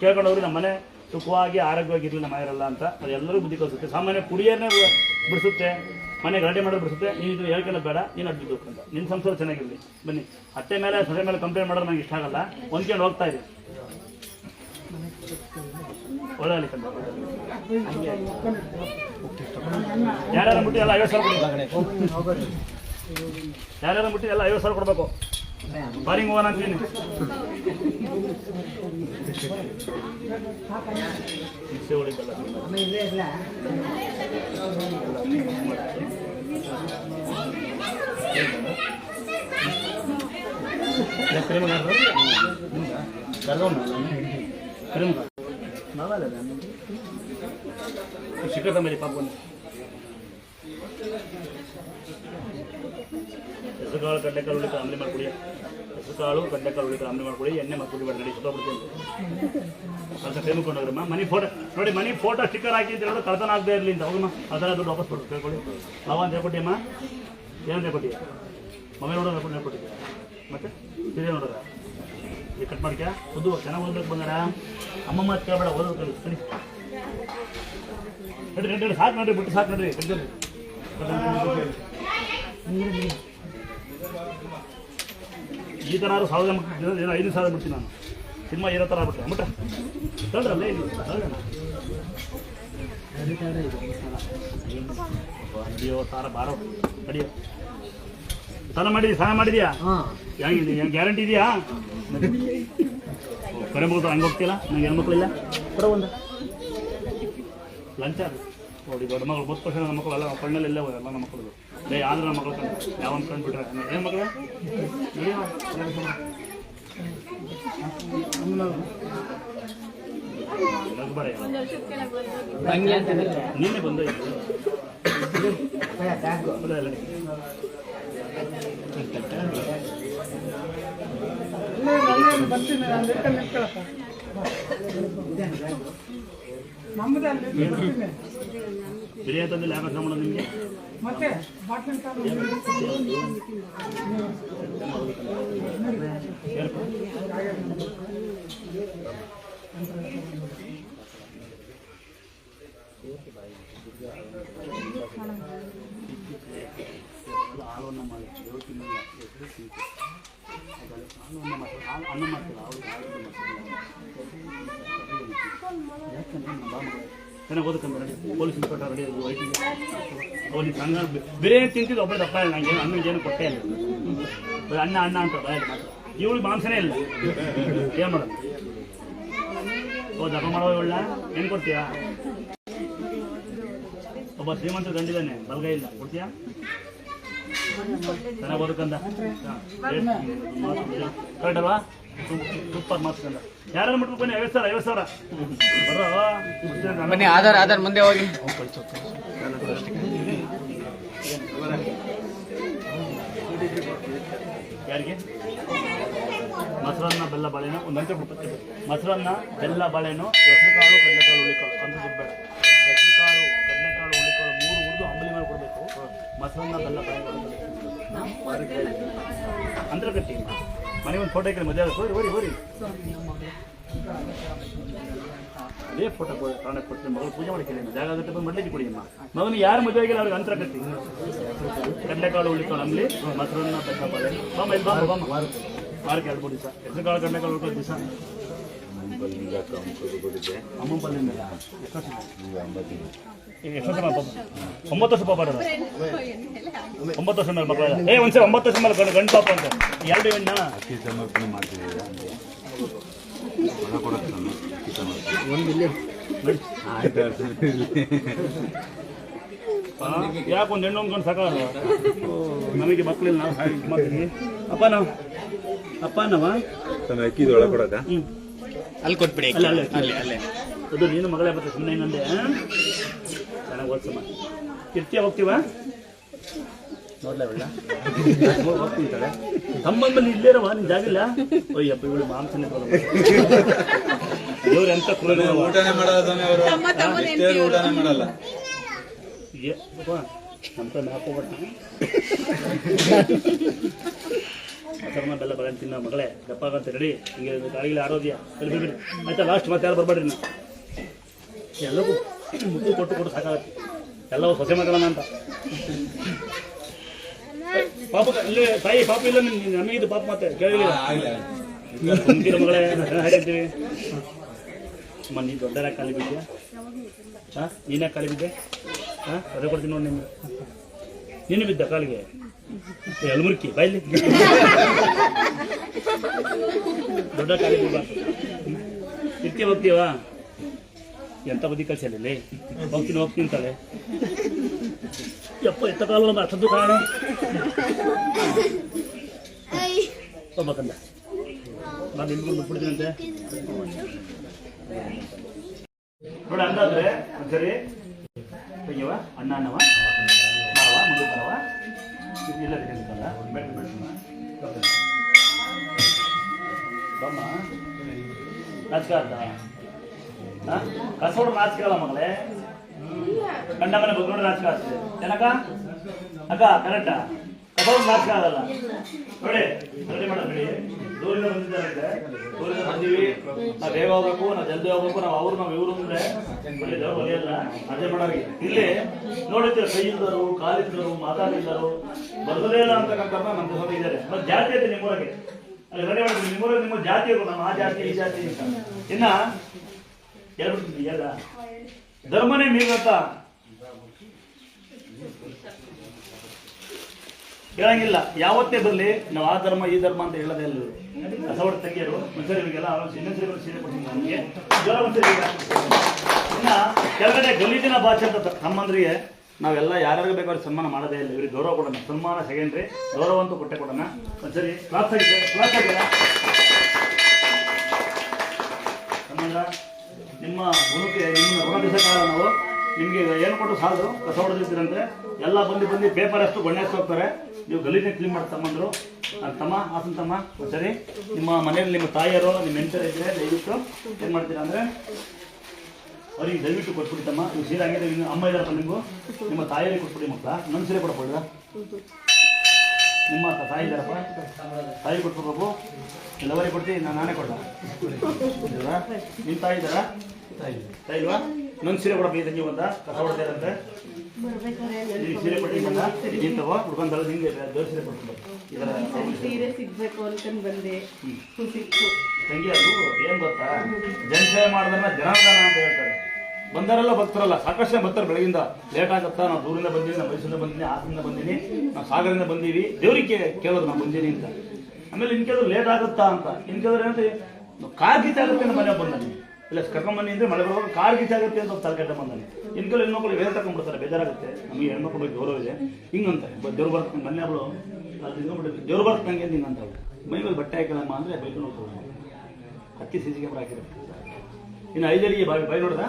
ಕೇಳ್ಕೊಂಡು ನಮ್ಮ ಮನೆ ಸುಖವಾಗಿ ಆರೋಗ್ಯವಾಗಿರಲಿ ನಮ್ಮ ಮನೆಯಲ್ಲ ಅಂತ. ಅದೆಲ್ಲರೂ ಬುದ್ಧಿ ಕಲಿಸುತ್ತೆ. ಸಾಮಾನ್ಯ ಕುಡಿಯೋನೇ ಬಿಡಿಸುತ್ತೆ. ಮನೆ ಗಲಾಟೆ ಮಾಡೋದು ಬಿಡಿಸುತ್ತೆ. ನೀನು ಇದು ಹೇಳ್ಕೊಂಡು ಬೇಡ. ನೀನು ಅಡ್ಡಿ ಅಂತ ನಿನ್ನ ಸಂಸಾರ ಚೆನ್ನಾಗಿರಲಿ. ಬನ್ನಿ. ಅತ್ತೆ ಮೇಲೆ, ಸೊಸೆ ಮೇಲೆ ಕಂಪ್ಲೇಂಟ್ ಮಾಡೋದು ನನಗೆ ಇಷ್ಟ ಆಗಲ್ಲ. ಹೊಂದ್ಕೊಂಡು ಹೋಗ್ತಾ ಇದೆ ಒಳ್ಳೆ ಯಾರ್ಯಾರ ಮುಟ್ಟಿ ಎಲ್ಲ ಐವತ್ತು ಸಾವಿರ ಕೊಡ್ಬೇಕು? ಯಾರ್ಯಾರ ಮುಟ್ಟಿ ಎಲ್ಲ ಐವತ್ತು ಸಾವಿರ ಕೊಡಬೇಕು? Paling warna sini. शिखर था मेरे पापा ने ಹೆಸರುಕಾಳು ಕಡ್ಲೆಕಾಳು ಉಳಿತ ಆಮ್ಲೆ ಮಾಡಿಕೊಡಿ. ಹೆಸರುಕಾಳು ಕಡ್ಲೆಕಾಳು ಉಳಿತ ಆಮ್ಲೆ ಮಾಡಿಕೊಡಿ. ಎಣ್ಣೆ ಮಾಡ್ಕೊಡಿ ಬೇಡ ನಡಿ ಸುತ್ತಬಿಡ್ತೀನಿ ಅಂತ. ಕೈ ಮುಕ್ಕೊಂಡು ಹೋಗ್ರಮ್ಮ ಮನಿ ಫೋಟೋ ನೋಡಿ, ಮನಿ ಫೋಟೋ ಸ್ಟಿಕ್ಕರ್ ಹಾಕಿ ಅಂತ ಹೇಳೋದು ಕಳ್ತನ ಆಗದೆ ಇರಲಿ ಅಂತ. ಹೌದಮ್ಮ ಅದರ ದುಡ್ಡು ವಾಪಸ್ ಕೊಟ್ಟು ಕೇಳ್ಕೊಳ್ಳಿ. ಅವ ಅಂತ ಹೇಳ್ಕೊಟ್ಟಿಯಮ್ಮ ಏನಂತ ಹೇಳ್ಕೊಟ್ಟಿಯ? ಮೊಬೈಲ್ ನೋಡೋದು ಹೇಳ್ಕೊಂಡು ಹೇಳ್ಕೊಟ್ಟಿದ್ದೆ ಮತ್ತೆ? ಸೀರೆ ನೋಡೋದ ಈಗ ಕಟ್ ಮಾಡ್ಕ್ಯಾ? ಓದು ಚೆನ್ನಾಗಿ ಓದ್ಬೇಕು ಬಂದಾರ ಅಮ್ಮ ಮಾತು ಕೇಳಬೇಡ ಓದೋದು ಸರಿ ಸಾಕು ನೋಡ್ರಿ, ಬಿಟ್ಟು ಸಾಕು ನೋಡ್ರಿ. ಕಟ್ಕೊಳ್ರಿ ಈ ಥರ ಆದ್ರೂ ಸಾವಿರ ಏನೋ ಐದು ಸಾವಿರ ಬಿಡ್ತೀನಿ ನಾನು. ಸಿನಿಮಾ ಇರೋ ಥರ ಆಗ್ಬಿಟ್ಟೆ ಅಂಬಿಟ್ಟ ತಗೊಳ್ರಲ್ಲೇ ಇಲ್ಲಿ. ಅಯ್ಯೋ ಸಾರ ಬಾರೋ. ಅಡಿಯೋ ಸಾಲ ಮಾಡಿದ್ಯಾ? ಸಾಲ ಮಾಡಿದ್ಯಾ ಹೆಂಗಿದೆ ಗ್ಯಾರಂಟಿ ಇದೆಯಾ? ಕಡೆ ಮಗು ಹಂಗೆ ಹೋಗ್ತಿಲ್ಲ ನಂಗೆ ಹೆಣ್ಮಕ್ಳಿಲ್ಲ. ಕೊಡೋ ಒಂದು. ಲಂಚ ಅದು. ನೋಡಿ ದೊಡ್ಡ ಮಗಳು ಬಸ್ ಪಕ್ಷ ನಮ್ಮ ಮಕ್ಕಳು ಎಲ್ಲ ಕಣ್ಣಲ್ಲಿ ಎಲ್ಲ ನಮ್ಮ ಮಕ್ಕಳು ಲೇ ಆದ್ರೆ ನಮ್ಮ ಮಕ್ಕಳು ಕಣ್ಣು ಯಾವ ಒಂದು ಕಣ್ಣು ಬಿಟ್ರೆ ಏನು ಮಕ್ಕಳು ನಗಬೇಡ ನಿನ್ನೆ ಬಂದ ಬಿರಿಯಾನಿ ತಂದಿಲ್ಲ ಯಾಕೆ ಕೆಲಸ ಮಾಡೋದು ನಿಮಗೆ ಮತ್ತೆ ಬಾಟ್ಲಿನ ಹಾಲನ್ನು ಮಾಡಿ ಏಳು ತಿಂಗಳಿಲ್ಲ ಹೆಸರು ತಿಂತು ಹಾಲನ್ನು ಮಾಡ್ತಾರೆ ಹಾಲು ಅನ್ನ ಮಾಡ್ತಿಲ್ಲ ಅವ್ರಿಗೆ ಹಾಲು ಯಾಕಂದ್ರೆ ನಮ್ಮ ಬಾಮಗಳು ಚೆನ್ನಾಗಿ ಓದಕ್ಕಂತ ರೆಡಿ ಪೊಲೀಸ್ ಇನ್ಸ್ಪೆಕ್ಟರ್ ರೆಡಿ ವೈಟಿಗೆ ಅವ್ರಿಗೆ ಬೇರೆ ಬಿರಿಯಾನಿ ತಿಂತಿದ್ದು ಒಬ್ಬರು ದಪ್ಪ ಇಲ್ಲ ನಂಗೆ ಅಣ್ಣ ಏನು ಕೊಟ್ಟೇ ಇಲ್ಲ. ಬರೀ ಅನ್ನ ಅನ್ನ ಅಂತ ಬಾಯಲ್ಲಿ ಮಾತ್ರ. ಇವಳು ಮಾಂಸನೇ ಇಲ್ಲ. ಏನು ಮಾಡೋದು? ಓ, ದಪ್ಪ ಮಾಡೋ ಇವಳ ಏನು ಕೊಡ್ತೀಯಾ? ಒಬ್ಬ ಶ್ರೀಮಂತ ಗಂಡಿದ್ದಾನೆ ಬಲ್ಗೈ ಇಲ್ಲ. ಕೊಡ್ತೀಯಾ? ಚೆನ್ನಾಗಿ ಬದುಕಂದ ಕರೆಕ್ಟ್ ಅಲ್ವಾ? ಸೂಪರ್ ಯಾರು ಮುಟ್ಬೇಕು ಬನ್ನಿ? ಐವತ್ತು ಸಾವಿರ ಐವತ್ತು ಸಾವಿರ. ಬರೋ ಬನ್ನಿ ಆಧಾರ್ ಆಧಾರ್ ಮುಂದೆ ಹೋಗಿ. ಯಾರಿಗೆ? ಮೊಸರನ್ನ ಬೆಲ್ಲ ಬಾಳೆನೋ ಒಂದು ಗಂಟೆ ಬಿಟ್ಟು ಮೊಸರನ್ನ ಬೆಲ್ಲ ಬಾಳೆಹಣ್ಣು ಹೆಸರುಕಾಳು ಕಡಲೆಕಾಳು ಹುಳಿಕಾಳು. ಅಂದ್ರೆ ದುಡ್ಡು ಹೆಸರು ಕಾಳು ಕಡಲೆಕಾಳು ಹುಳಿಕಾಳು ಮೂರು ಹುರಿದು ಅಂಬಲಿ ಮಾಡಿ ಕೊಡಬೇಕು. ಮೊಸರನ್ನ ಬೆಲ್ಲ ಬಾಳೆ ಅಂದ್ರೆ ಕಟ್ಟಿ ಮನೆ ಒಂದು ಫೋಟೋ ಇಕ್ಕಿ ಮದುವೆ ಹೋರಿ ಹೋರಿ ಹೋರಿ ಅದೇ ಫೋಟೋ ಕಾರಣ ಕೊಡ್ತೀನಿ ಮಗಳು ಪೂಜೆ ಮಾಡಿ ಕೇಳಿ ಜಾಗ ಆಗುತ್ತೆ ಬಂದು ಮಡ್ಲಿಕ್ಕೆ ಕೊಡಿ ಅಮ್ಮ ಮಗನು ಯಾರು ಮದುವೆ ಆಗಿಲ್ಲ ಅವ್ರಿಗೆ ಅಂತರ ಕಟ್ಟಿ ಕಡಲೆಕಾಳು ಹುಳಿಕಾಳು ಅಂಬಲಿ ಮೊಸರನ್ನ ಬೆಲ್ಲ ಬಾಳೆಹಣ್ಣು ಬಾಮ ಇಲ್ಲಿ ಬಾಮ ಬಾಮ ವಾರಕ್ಕೆ ಎರಡು ಮೂರು ದಿವಸ ಹೆಸರುಕಾಳು ಕಡಲೆಕಾಳು ಹುಳಿಕಾಳು ದಿವಸ ಅಮ್ಮ ಪಲ್ಯ ಎಷ್ಟು ವರ್ಷ ಈಗ ಎಷ್ಟು ವರ್ಷ ಪಾಪ ಒಂಬತ್ತು ವರ್ಷ ಪಾಪ ಇರೋದು. ಒಂಬತ್ತು ವರ್ಷ ಮೇಲೆ ಮಕ್ಕಳು ಏ ಒಂದ್ಸಲ ಒಂಬತ್ತು ವರ್ಷ ಮೇಲೆ ಗಂಡು ಗಂಡು ಪಾಪ ಅಂತ. ಎರಡು ಹೆಣ್ಣ ಅಕ್ಕಿ ಸಮರ್ಪಣೆ ಆ, ಯಾಕೆ ಒಂದು ಹೆಣ್ಣು ಅಂದ್ಕೊಂಡು ಸಾಕಾಗಲ್ಲ? ನಮಗೆ ಮಕ್ಕಳಿಲ್ಲ ನಾವು ಮಾಡ್ತೀವಿ ಅಪ್ಪ ನಾವು ಅಪ್ಪ ನಾವ ಅಕ್ಕಿ ಒಳಗೆ ಕೊಡಕ್ಕ ಅಲ್ಲಿ ಕೊಟ್ಬಿಡಿ ಅಲ್ಲ ಅಲ್ಲೇ. ಅದು ನೀನು ಮಗಳೇ ಬರ್ತದೆ ಸುಮ್ಮನೆ ಹಿಂಗಂದೆ ಚೆನ್ನಾಗಿ ಓದ್ಸಮ್ಮ ಇರ್ತೀಯ ಹೋಗ್ತೀವ? ನೋಡ್ಲಾ ಬಿಡ ಹೋಗ್ತೀನಿ ತಡೆ ತಮ್ಮಲ್ಲಿ ಇಲ್ಲೇ ಇರವ ನಿನ್ ಜಾಗಿಲ್ಲ ಅಯ್ಯಪ್ಪ ಇವಳು ಮಾಂಸನೇ ಬರೋದು ಇವ್ರು ಎಂತ ಕ್ರೂರ ಊಟನೇ ಮಾಡಲ್ಲ ಊಟನೇ ಹೋಗ್ಬಿಟ್ಟ ಅಸರ್ನ ಬೆಲ್ಲ ಬರ ತಿನ್ನೋ ಮಗಳೇ ದಪ್ಪಾಗಂತ ರೆಡಿ ಹಿಂಗೆ ಗಾಳಿಗೆ ಆರೋಗ್ಯ. ಆಯ್ತಾ ಲಾಸ್ಟ್ ಮತ್ತೆ ಯಾರು ಬರಬೇಡ್ರಿ ನಾ ಎಲ್ಲವೂ ಮುತ್ತು ಕೊಟ್ಟು ಕೊಟ್ಟು ಸಾಕಾಗತ್ತೆ. ಎಲ್ಲವೂ ಸೊಸೆ ಮಗಳನ್ನ ಅಂತ. ಪಾಪ ಇಲ್ಲಿ ತಾಯಿ ಪಾಪ ಇಲ್ಲ ನಮಗೆ ಇದು ಪಾಪ ಮತ್ತೆ ಕೇಳಿಲ್ಲ. ಕುಂತಿರೋ ಮಗಳೇ ಹಾಕಿರ್ತೀವಿ ಅಮ್ಮ ನೀನು ದೊಡ್ಡರ ಕಾಲಿ ಬಿದ್ದೆ ಹಾಂ? ನೀನೇ ಕಾಲಿ ಬಿದ್ದೆ ಹಾಂ? ಅದೇ ಕೊಡ್ತೀನಿ ನೋಡಿ ನಿಮ್ಗೆ ನೀನು ಬಿದ್ದ ಕಾಲಿಗೆ? ಎಲ್ಮುರ್ಕಿ ಬಾಯ್ಲಿ. ದೊಡ್ಡ ಕಾಲಿಗೆ ಬಾ. ಇರ್ತೀವಿ ಹೋಗ್ತೀವಾ ಎಂತ ಬದಿ ಕಳ್ಸಲ್ಲಿ ಹೋಗ್ತೀನಿ ಹೋಗ್ತೀನಿ ಅಂತಾಳೆ. ಯಪ್ಪ ಎತ್ತ ಕಾಲ ಅಷ್ಟದ್ದು ಕಾರಣ ಹೋಗ್ಬೇಕಂದ ನಾನು ನಿಮ್ಗೆ ಬಿಟ್ಬಿಡ್ತೀನಂತೆ ನೋಡಿ ಅಂದಾದ್ರೆ ಸರಿ ಅಯ್ಯವ ಅಣ್ಣ ಅನ್ನವ ಮಾವ ಮಗು ಬರವ ಇಲ್ಲ ತೆಗೆದುಕಲ್ಲ ಬೇಡ ಬೇಡ ಬಮ್ಮ. ನಾಚಿಕಾರ್ದ ಕಸೋಡು ನಾಚಿಕಲ್ಲ ಮಗಳೇ? ಗಂಡ ಮನೆ ಬಗ್ಗೆ ನಾಚಿಕ ಆಗ್ತದೆ. ಏನಕ್ಕ? ಅಕ್ಕ ಕರೆಕ್ಟಾ ಕಸೋಡ್ ನಾಚಿಕ ಆಗಲ್ಲ. ನೋಡಿ ರೆಡಿ ಮಾಡೋದು ಬಿಡಿ ದೂರಿಂದ ಬಂದಿದ್ದಾರೆ ದೂರಿಂದ ಬಂದೀವಿ. ನಾವು ಬೇಗ ಹೋಗ್ಬೇಕು, ನಾವು ಜಲ್ದಿ ಹೋಗ್ಬೇಕು, ನಾವು ಅವ್ರು, ನಾವು ಇವ್ರು ಅಂದ್ರೆ ಒಲಿಯಲ್ಲ ಅದೇ ಮಾಡೋರಿಗೆ ಇಲ್ಲಿ ನೋಡಿದ್ರೆ ಕೈ ಇಲ್ದರು ಕಾಲಿದ್ದರು ಮಾತಾಡಿದ್ದರು ಬರದೇ ಇಲ್ಲ ಅಂತಕ್ಕಂಥ ನಮ್ಮ ಜೊತೆ ಇದ್ದಾರೆ. ಮತ್ತೆ ಜಾತಿ ಐತೆ ನಿಮ್ಮೂರಿಗೆ. ಅಲ್ಲಿ ರೆಡಿ ಮಾಡಿದ್ವಿ ನಿಮ್ಮೂರಿಗೆ ನಿಮ್ಮ ಜಾತಿ ಇರ್ಬೋದು, ನಮ್ಮ ಆ ಜಾತಿ, ಈ ಜಾತಿ ಅಂತ. ಇನ್ನ ಹೇಳ್ಬಿಡ್ತೀನಿ ಎಲ್ಲ ಧರ್ಮನೇ ಮೀಗತ್ತ ಹೇಳಂಗಿಲ್ಲ ಯಾವತ್ತೇ ಬರಲಿ ನಾವು ಆ ಧರ್ಮ ಈ ಧರ್ಮ ಅಂತ ಹೇಳೋದೇ ಇಲ್ಲ. ಕಸವಡ ತಂಗಿಯರು ಮನುಷ್ಯರು ಇವಾಗೆಲ್ಲ ಇನ್ನೊಂದ್ಸರಿ ಸೀರೆ ಕೊಡ್ತೀನಿ ನನಗೆ ಜ್ವರ ಇನ್ನ ಕೆಳಗಡೆ ಗಲೀಜಿನ ಭಾಷೆ ಅಂತ ತಮ್ಮಂದ್ರಿಗೆ ನಾವೆಲ್ಲ ಯಾರ್ಯಾರಿಗೆ ಬೇಕಾದ್ರೆ ಸನ್ಮಾನ ಮಾಡೋದೇ ಇಲ್ಲ. ಇವ್ರಿಗೆ ಗೌರವ ಕೊಡೋಣ. ಸನ್ಮಾನ ಸೆಕೆಂಡ್ರಿ. ಗೌರವ ಅಂತೂ ಕೊಟ್ಟೆ ಕೊಡೋಣ. ಒಂದ್ಸರಿ ಕ್ಲಾಸ್ ಆಗಿದೆ ಕ್ಲಾಸ್ ಆಗಿದೆ ಸಂಬಂಧ ನಿಮ್ಮ ಗುಣಕ್ಕೆ ನಿಮ್ಮ ಋಣ ದಿವಸಕಾಲ ನಾವು ನಿಮಗೆ ಏನು ಕೊಟ್ಟು ಸಾಲದು, ಕಸ ಹೊಡೆದಿದ್ದೀರಂತೆ ಎಲ್ಲ ಬಂದು ಬಂದು ಪೇಪರ್ ಅಷ್ಟು ಗೊಣ್ಣೆ ಹೋಗ್ತಾರೆ ನೀವು ಗಲೀಜೆ ಕ್ಲೀನ್ ಮಾಡಿ ತಮ್ಮಂದ್ರು ತಮ್ಮ, ಹಾಸನ್ ತಮ್ಮ ಸರಿ ನಿಮ್ಮ ಮನೆಯಲ್ಲಿ ನಿಮ್ಮ ತಾಯಿಯರು, ನಿಮ್ಮ ಹೆಂಡತರ ಇದ್ರೆ ದಯವಿಟ್ಟು ಏನು ಮಾಡ್ತೀರಾ ಅಂದರೆ ಅವ್ರಿಗೆ ದಯವಿಟ್ಟು ಕೊಟ್ಬಿಡಿ ತಮ್ಮ. ನೀವು ಸೀರೆ ನಿಮ್ಮ ಅಮ್ಮ ಇದಾರಪ್ಪ ನಿಮಗೂ. ನಿಮ್ಮ ತಾಯಿಯಲ್ಲಿ ಕೊಟ್ಬಿಡಿ ಮಕ್ಕಳ. ನನ್ನ ಸೀರೆ ಕೊಡಬಹುದಾ ನಿಮ್ಮ ತಾಯಿ ಇದ್ದಾರಪ್ಪ? ತಾಯಿ ಕೊಟ್ಬಿಡ್ಬೇಕು. ಎಲ್ಲವರಿಗೆ ಕೊಡ್ತೀನಿ ನಾನು ನಾನೇ ಕೊಡ್ಲ? ಇಲ್ವಾ? ನಿಮ್ಮ ತಾಯಿ ಇದ್ದಾರಾ? ತಾಯಿ ತಾಯಿ ಇಲ್ವಾ? ನನ್ನ ಸೀರೆ ಕೊಡಪ್ಪ ತಂಗಿ ಬಂದ ಕಸ ನಿನಗೆ ಸೀರೆ ಕೊಟ್ಟು ಬಂದ ನೀನು ತಗೋ ಹುಡ್ಕೊಂಡಲ್ಲ ನಿಂಗೆ ದೇವ್ರ ಸೀರೆ ಇದರ ಸೀರೆ ಸಿಗ್ಬೇಕು ಅಂತ ಬಂದೆ. ತಂಗಿ ಅದು ಏನ್ ಗೊತ್ತಾ? ಜನಸೇವೆ ಮಾಡಿದ್ರೆ ಜನಾರ್ದನ ಅಂತ ಹೇಳ್ತಾರೆ. ಬಂದರೆಲ್ಲ ಬರ್ತಾರಲ್ಲ ಸಾಕಷ್ಟು ಬರ್ತಾರೆ ಬೆಳಗಿಂದ. ಲೇಟ್ ಆಗುತ್ತಾ? ನಾವು ದೂರಿಂದ ಬಂದೀವಿ ನಾವು ಮೈಸೂರಿಂದ ಬಂದೀನಿ ಹಾಸನಿಂದ ಬಂದೀನಿ ನಾವು ಸಾಗರದಿಂದ ಬಂದೀವಿ. ದೇವರಿಗೆ ಕೇಳೋದು ನಾವು ಬಂದೀನಿ ಅಂತ. ಆಮೇಲೆ ಇನ್ ಕೇಳಿದ್ರು ಲೇಟ್ ಆಗುತ್ತಾ ಅಂತ. ಇನ್ ಕೇಳಿದ್ರೆ ಏನಂದ್ರೆ ಕಾರ್ ಗೀತೆ ಆಗುತ್ತೆ ಅಂತ ಮನೆ ಬಂದಾನೆ ಇಲ್ಲ ಕರ್ಕೊಂಬನ್ನಿ ಅಂದ್ರೆ ಮಳೆ ಬರುವಾಗ ಕಾರ್ ಗೀತೆ ಆಗುತ್ತೆ ಅಂತ ತಲೆಕೆಟ್ಟ ಬಂದಾನೆ ಇನ್ ಕೆಲವು ಹೆಣ್ಮಕ್ಳು ವೇದ ತಗೊಂಡ್ಬಿಡ್ತಾರೆ ಬೇಜಾರಾಗುತ್ತೆ. ನಮಗೆ ಹೆಣ್ಮಕ್ಳು ಬಗ್ಗೆ ಗೌರವ ಇದೆ. ಹಿಂಗಂತ ದೇವ್ರು ಬರ್ತಾನೆ ಮೊನ್ನೆ ಅವಳು ದೇವ್ರು ಬರ್ತಂಗೆ ಅಂತ ಹಿಂಗಂತ ಮೈ ಮೇಲೆ ಬಟ್ಟೆ ಹಾಕಿಲ್ಲಮ್ಮ ಅಂದ್ರೆ ಬೈಕೊಂಡು ನೋಡ್ತಾರೆ ಹತ್ತಿ ಸಿ ಸಿ ಕ್ಯಾಮ್ರಾ ಹಾಕಿರುತ್ತೆ ಇನ್ನು ಐದರಿಗೆ ಬಾಯಿ ಬಾಯಿ ನೋಡ್ದ?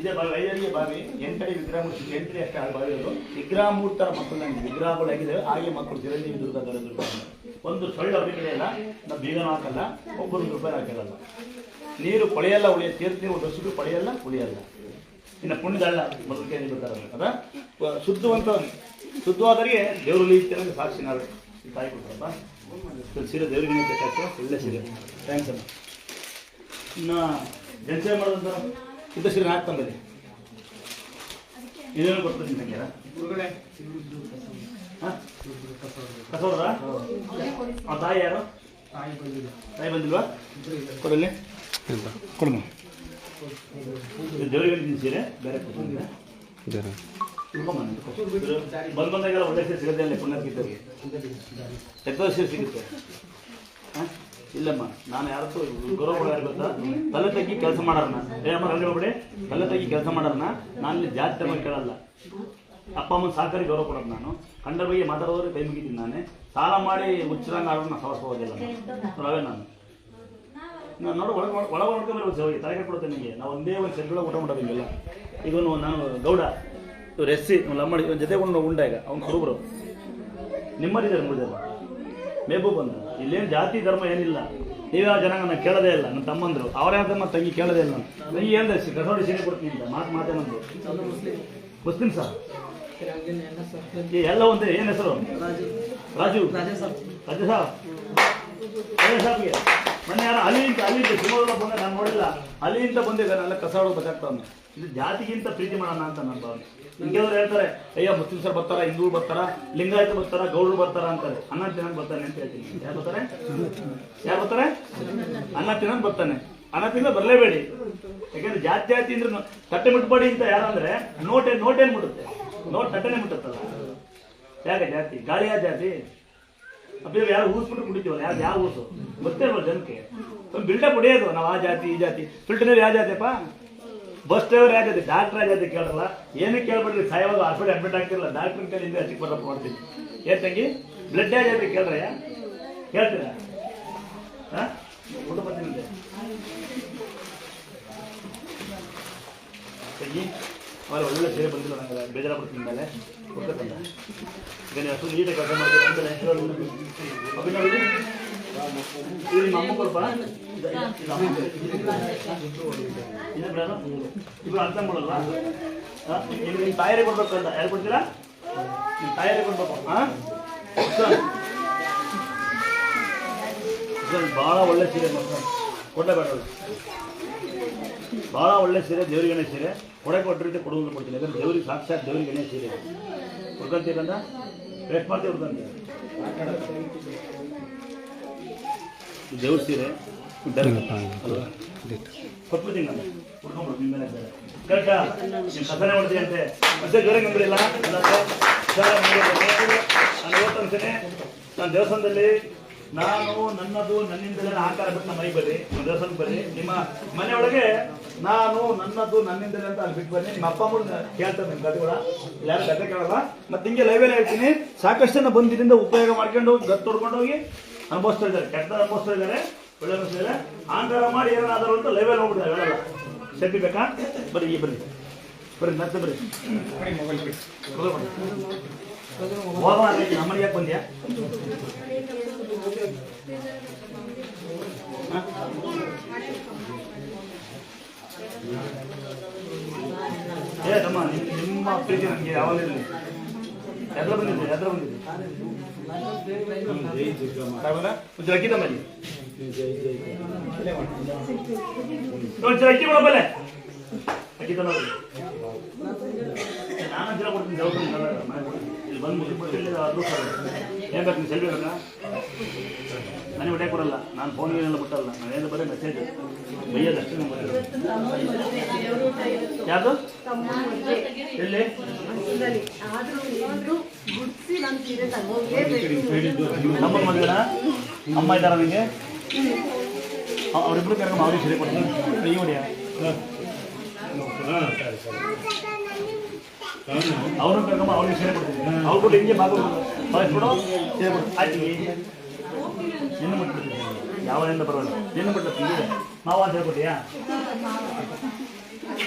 ಇದೇ ಬಾವಿ, ಐದರಿಗೆ ಬಾವಿ, ಎಂಟಡಿ ವಿಗ್ರಹ ಮೂರ್ತಿ ಎಂಟಡಿ ಅಷ್ಟೇ ಆ ಬಾವಿ ಅದು. ವಿಗ್ರಹ ಮೂರ್ತರ ಮಕ್ಕಳು ನನಗೆ ವಿಗ್ರಹಗಳಾಗಿದೆ ಹಾಗೆ ಮಕ್ಕಳು ಚಿರಂಜೀವಿ ದುರ್ಗ ದೊರೆ ದುರ್ಗ ಒಂದು ಸೊಳ್ಳೆ ಅಭಿಪ್ರಾಯ ಇಲ್ಲ ನಾವು ಬೀಗ ಹಾಕಲ್ಲ, ಒಬ್ಬರು ರೂಪಾಯಿ ಹಾಕಿರಲ್ಲ. ನೀರು ಕೊಳೆಯಲ್ಲ ಉಳಿಯ, ತೀರ್ಥಿ ಒಂದು ವರ್ಷಕ್ಕೂ ಪಡೆಯಲ್ಲ ಉಳಿಯಲ್ಲ. ಇನ್ನು ಪುಣ್ಯದಲ್ಲ ಮೊದಲಿಗೆ ಬರ್ತಾರಲ್ಲ, ಅದ? ಶುದ್ಧವಂತ ಶುದ್ಧವಾದರಿಗೆ ದೇವರಲ್ಲಿ ನನಗೆ ಸಾಕ್ಷಿ ನಾವು ತಾಯಿ ಕೊಡ್ತಾರಪ್ಪ. ಸೀರೆ ದೇವರಿಗೆ ಬೇಕಾಯ್ತು ಒಳ್ಳೆ ಸೀರೆ. ಥ್ಯಾಂಕ್ಸ್ ಅಮ್ಮ. ಇನ್ನು ಜನಸೇವೆ ಮಾಡೋದಂತ ಇದ್ದ ಶ್ರೀ ನಾಲ್ಕು ತಂಬಲ್ಲಿ. ಇದೇನು ಕೊಡ್ತೀನಿ ಗುರುಗಳೇ. ಕಸೋಡ್ರ ಆ ತಾಯಿ ಯಾರು? ತಾಯಿ ಬಂದಿಲ್ವಾ? ಕೊಡಲಿ. ಕೊಡಮ್ಮ. ಇದು ದೇವರಿಗೆ ನಿನ್ನ ಸೀರೆ ಬೇರೆ ಕೊಡ್ತೀನಿ ಬಂದ್ ಬಂದಾಗೆಲ್ಲ ಒಳ್ಳೆ ಸೀರೆ ಅಲ್ಲಿ ಪುಣ್ಯರ್ಕಿದ್ದವ್ರಿಗೆ ತೆಗ್ದ ಸಿಗುತ್ತೆ? ಇಲ್ಲಮ್ಮ ನಾನು ಯಾರತ್ತೂ ಗೌರವ ಗೊತ್ತಾ? ತಲೆ ತಗ್ಗಿ ಕೆಲಸ ಮಾಡೋರ್ನ. ಏನಮ್ಮ ರಂಗ ಹೋಗ್ಬಿಡಿ. ತಲೆ ತಗ್ಗಿ ಕೆಲಸ ಮಾಡೋರ್ನ. ನಾನು ಇಲ್ಲಿ ಜಾತಿ ಧರ್ಮ ಕೇಳಲ್ಲ. ಅಪ್ಪ, ಅಮ್ಮನ ಸಹಕಾರಿ ಗೌರವ ಕೊಡೋದು ನಾನು. ಕಂಡ ಬಗ್ಗೆ ಮಾತಾಡೋದ್ರೆ ಕೈ ಮುಗಿತೀನಿ ನಾನೇ. ಸಾಲ ಮಾಡಿ ಮುಚ್ಚಿದಂಗೆ ಆಡೋದು ನಾನು. ಹೋಗೋದಿಲ್ಲ ಅವೇ ನಾನು. ನಾನು ನೋಡಿ, ಒಳಗೆ ಒಳ ಒಂದು ಹೋಗಿ ತಲೆಗೆ ಕೊಡುತ್ತೆ ನಿಮಗೆ ನಾವು ಒಂದೇ ಒಂದು ಸೆಟ್ಗಳ ಊಟ ಮಾಡೋದಿಲ್ಲ ಒಂದು ನಾನು ಗೌಡ, ಇವ್ರು ಎಸ್ ಸಿ ಲಮ್ಮಡಿ ಜೊತೆ ಉಂಡ ಈಗ ಅವ್ನು ಕುರುಬರು ನಿಮ್ಮರಿದ್ದಾರೆ ಮುಳಿದಲ್ಲ ಮೇಬು ಅಂತ ಇಲ್ಲೇನು ಜಾತಿ ಧರ್ಮ ಏನಿಲ್ಲ. ನೀವು ಯಾವ ಜನಾಂಗ ನಾನು ಕೇಳದೇ ಇಲ್ಲ. ನನ್ನ ತಮ್ಮಂದ್ರು. ಯಾವ ತಮ್ಮ ತಂಗಿ ಕೇಳದೇ ಇಲ್ಲ. ನಾನು ತಂಗಿ ಹೇಳ್ದೆ ಕಸೋಡಿ ಸೀರೆ ಕೊಡ್ತೀನಿ ಮಾತು ಮಾತೇ ನಂದು ಮುಸ್ಲಿಂ ಸರ್. ಎಲ್ಲ ಒಂದೇ? ಏನು ಹೆಸರು? ರಾಜು. ರಾಜು ಸಾಬ್ ರಾಜು ಸಾಬ್ಗೆ ಮೊನ್ನೆ ಯಾರು ಅಲ್ಲಿಂದ ಅಲ್ಲಿಂದ ಶಿವಮೊಗ್ಗ ಬಂದ, ನಾನು ನೋಡಿಲ್ಲ. ಅಲ್ಲಿಂದ ಬಂದಿದ್ದಾನೆ ಅಲ್ಲ ಕಸ ಹೊಡೆದು ಬಚಾಕ್ತಾವನೆ ಇದು ಜಾತಿಗಿಂತ ಪ್ರೀತಿ ಮಾಡೋಣ ಅಂತ ನನ್ನ ಭಾವನೆ. ಹಿಂಗೆವ್ರು ಹೇಳ್ತಾರೆ, ಅಯ್ಯೋ ಮುಸ್ಲಿಮ್ಸರು ಬರ್ತಾರ ಹಿಂದೂ ಬರ್ತಾರ, ಲಿಂಗಾಯತ ಬರ್ತಾರ, ಗೌಡರು ಬರ್ತಾರ ಅಂತಾರೆ. ಅನ್ನ ತಿನ್ನ ಬರ್ತಾನೆ ಅಂತ ಹೇಳ್ತೀನಿ. ಯಾರು ಬರ್ತಾರೆ? ಯಾರು ಬರ್ತಾರೆ? ಅನ್ನ ತಿನ್ನ ಬರ್ತಾನೆ. ಅನ್ನ ತಿನ್ನ ಬರಲೇಬೇಡಿ. ಯಾಕಂದ್ರೆ ಜಾತಿ ಜಾತಿ ಅಂದ್ರೆ ತಟ್ಟೆ ಮುಟ್ಬೇಡಿ ಅಂತ ಯಾರಂದ್ರೆ ನೋಟೆ ನೋಟೇನ್ ಮುಟ್ಟುತ್ತೆ. ನೋಟ್ ತಟ್ಟೆನೆ ಮುಟ್ಟುತ್ತಲ್ಲ. ಯಾಕೆ ಜಾತಿ? ಗಾಳಿಯ ಜಾತಿ? ಅಪ್ಪ ಯಾರು ಊಸ್ಬಿಟ್ಟು ಕುಡಿತೀವಲ್ಲ, ಯಾರು ಯಾವ ಊಸು? ಗೊತ್ತೇ ಇಲ್ವ ಜನಕ್ಕೆ ಬಿಲ್ಡಪ್ ಹೊಡೆಯೋದು. ನಾವು ಆ ಜಾತಿ, ಈ ಜಾತಿ. ಫಿಲ್ಟರ್ ಯಾವ ಜಾತಿಯಪ್ಪ? ಬಸ್ ಡ್ರೈವರ್ ಯಾಕೆ ಡಾಕ್ಟರ್ ಯಾವ ಜಾತಿ ಕೇಳಲ್ಲ ಏನಕ್ಕೆ ಕೇಳ್ಬಿಡ್ರಿ ಸಾಯವಾಗ ಹಾಸ್ಪಿಟಲ್ ಅಡ್ಮಿಟ್ ಆಗ್ತಿರಲ್ಲ ಡಾಕ್ಟರ್ ಹಿಂದೆ ಹಚ್ಚಿಗೆ ಬರಪ್ಪ ಮಾಡ್ತೀನಿ ಏನ್ ತಂಗಿ? ಬ್ಲಡ್ ಯಾವ ಕೇಳ್ರಯ್ಯ ಕೇಳ್ರೆ ಕೇಳ್ತೀರಾ? ಹಾಂ? ಊಟ ತಂಗಿ ಅವರ ಒಳ್ಳೆ ಸೇವೆ ಬಂದಿಲ್ಲ ನಂಗೆ. ಬೇಜಾರ ಬರ್ತೀನಿ ಮೇಲೆ ಈಗ ನೀವು ಅಷ್ಟು ನೀಟಾಗಿ ಕೆಲಸ ಮಾಡ್ತೀರ? ಅಂತ ನಿಮ್ಮ ಅಮ್ಮ ಕೊಡಪ್ಪ ಇದು ಇದು ಅಮ್ಮ ಇದು ಬಿಡೋಣ ಇಬ್ರು ಅರ್ಥ ಮಾಡಲ್ವ ಹಾಂ ಇಲ್ಲಿ ನಿಮ್ಮ ತಾಯರೇ ಕೊಡ್ಬೇಕಂತ ಯಾರು ಕೊಡ್ತೀರಾ ನಿಮ್ಮ ತಾಯರೇ ಕೊಡ್ಬೇಕು ಹಾಂ ಭಾಳ ಒಳ್ಳೆ ಸೀರೆ ಮಕ್ಕಳು ಕೊಡಬೇಡ ಭಾಳ ಒಳ್ಳೆ ಸೀರೆ ದೇವರಿಗೆ ಎಣ್ಣೆ ಸೀರೆ ಕೊಡೆ ಕೊಟ್ಟಿರುತ್ತೆ ಕೊಡುವಂತ ಕೊಡ್ತೀನಿ ಯಾಕಂದ್ರೆ ದೇವ್ರಿಗೆ ಸಾಕ್ಷಾತ್ ದೇವರಿಗೆ ಎಣ್ಣೆ ಸೀರೆ ಹುಡ್ಕೊಂತೀರಂದ ಎಷ್ಟು ಮಾಡ್ತೀವಿ ಹುಡ್ಕೊಂತೀವಿ ಇದು ದೇವ್ರ ಸೀರೆ ನಾನು. ದೇವಸ್ಥಾನದಲ್ಲಿ ನಾನು ನನ್ನದು ನನ್ನಿಂದಲೇ ಆಕಾರ ಬಿಟ್ಟು ನಮ್ಮ ಮೈ ಬರ್ರಿ ನಮ್ಮ ದೇವಸ್ಥಾನಕ್ಕೆ ಬರ್ರಿ ನಿಮ್ಮ ಮನೆಯೊಳಗೆ ನಾನು ನನ್ನದು ನನ್ನಿಂದಲೇ ಅಂತ ಅಲ್ಲಿ ಬಿಟ್ಟು ಬನ್ನಿ. ನಿಮ್ಮ ಅಪ್ಪ ಅಮ್ಮ ಕೇಳ್ತಾರೆ ನಿಮ್ಮ ಕಥೆಗಳ ಯಾರು ಕತೆ ಕೇಳಲ್ಲ. ಮತ್ತೆ ಹಿಂಗೆ ಲೈವೇಲೆ ಹೇಳ್ತೀನಿ ಸಾಕಷ್ಟು ಜನ ಬಂದಿದ್ದರಿಂದ ಉಪಯೋಗ ಮಾಡ್ಕೊಂಡು ಗತ್ತು ತೊಡ್ಕೊಂಡು ಹೋಗಿ ಅನುಭವಿಸ್ತಾ ಇದ್ದಾರೆ ಕೆಟ್ಟ ಅನುಭವಿಸ್ತಾ ಇದ್ದಾರೆ ಒಳ್ಳೆ ಅನುಭವಿಸ್ತಾ ಇದ್ದಾರೆ ಆಂಕಾರ ಮಾಡಿ ಏನಾದರೂ ಅಂತ ಲೈವೇಲ್ ಹೋಗ್ಬಿಡ್ತಾರೆ ಹೇಳಲ್ಲ ಸೆಟ್ಟಿ ಬೇಕಾ ಬರ್ರಿ ಈ ಬರ್ರಿ ಬರ್ರಿ ಮತ್ತೆ ಬರ್ರಿ ಹೋಗೋಣ ನಮ್ಮನೆ ಯಾಕೆ ಬಂದ್ಯಾ ಏ ತಮ್ಮ ನಿಮ್- ನಿಮ್ಮ ಪ್ರೀತಿ ನನಗೆ ಯಾವಾಗ ಇರಲಿ ಎದ್ರ ಬಂದಿದ್ದೆ ಎದ್ರ ಬಂದಿದ್ದೆ ಏನು ಬೇಕು ನೀವು ಸೆಲ್ಫಿ ಬೇಕಾ? ನನಗೆ ಹೊಟ್ಟೆ ಕೊಡಲ್ಲ. ನಾನು ಫೋನ್ ಏನೆಲ್ಲ ಬಿಟ್ಟಲ್ಲ ನಾನು ಏನು ಬರೀ ಮೆಸೇಜ್ ಬೈಯೋದು ಅಷ್ಟೇ ಗೊತ್ತಿರೋದು. ಯಾವುದು ಎಲ್ಲಿ? ಆದ್ರೂ ಒಂದು ಗುಡ್ಸಿ ನಾನು ಸೀರೆ ತಗೋಲೇಬೇಕು ನಮ್ಮ ಮದುವೆನ ಅಮ್ಮ ಇದ್ದಾರ ನನಗೆ ಅವರಿಬ್ರು ಕರ್ಕೊಂಡು ಅವ್ರಿಗೆ ಸೀರೆ ಕೊಡ್ತೀನಿ ಕೈ ಹೊಡಿಯ ಅವ್ರನ್ನ ಕರ್ಕೊಂಡು ಅವ್ರಿಗೆ ಸೀರೆ ಕೊಡ್ತೀನಿ ಅವ್ರು ಕೊಟ್ಟು ಹಿಂಗೆ ಮಾತು ಕಳಿಸ್ಬಿಡು ಸೀರೆ ಕೊಡು ಆಯ್ತು ನಿನ್ನ ಬಿಟ್ಬಿಡ್ತೀನಿ ಯಾವಾಗಿಂದ ಬರೋಲ್ಲ ನಿನ್ನ ಬಿಟ್ಟು ತಿಂಗಿದೆ ಮಾವ ಅಂತ ಹೇಳ್ಕೊಟ್ಟಿಯಾ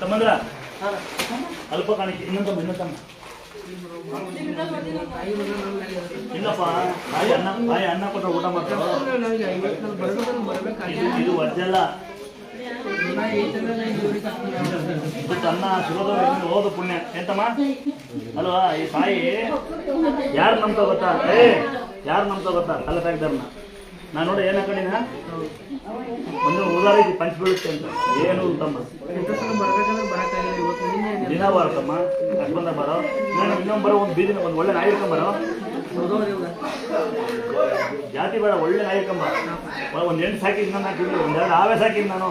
ತಮ್ಮಂದ್ರ? ಅಲ್ಪ ಕಾಣಿಕೆ, ಇನ್ನೊಂದು ತಮ್ಮ ಇನ್ನೊಂದು ತಮ್ಮ. ಇಲ್ಲಪ್ಪ, ಬಾಯಿ ಅನ್ನ ಬಾಯಿ ಅನ್ನ ಕೊಟ್ಟರೆ ಊಟ ಮಾಡ್ತಾರೆ? ಇದು- ವರ್ಜಲ್ಲ. ಅನ್ನ ಸಿಗೋದವ್ರು ಹೋದ ಪುಣ್ಯ. ಎಂತಮ್ಮ? ಅಲ್ವಾ, ಈ ತಾಯಿ ಯಾರು ನಂಬ್ತಾ ಗೊತ್ತಾ? ಏ, ಯಾರು ನಂಬ್ತಾ ಗೊತ್ತಾ? ಅಲ್ಲ ತೆಗ್ದಾರನ್ನ ನಾನು ನೋಡಿ ಏನ್ ಹಾಕೊಂಡಿನ ಒಂದು ಉದಾರಿಗೆ ಪಂಚ ಬೀಳುತ್ತೆ ಅಂತ. ಏನು ತಮ್ಮ ದಿನ ಬರುತ್ತಮ್ಮ ಅಷ್ಟು ಬಂದ ಬರೋ. ನಾನು ಇನ್ನೊಂದು ಬರೋ ಒಂದು ಬೀದಿನ ಒಂದು ಒಳ್ಳೆ ನಾಯಿ ಬರೋ. ಜಾತಿ ಬೇಡ, ಒಳ್ಳೆ ನಾಯಿ ಒಂದ್ ಒಂದು ಎಂಟು ಸಾಕಿದ್ ನಾನು ಹಾಕಿದ್ವಿ ಒಂದೆರಡು ಆವೇ ಸಾಕಿದ್ ನಾನು.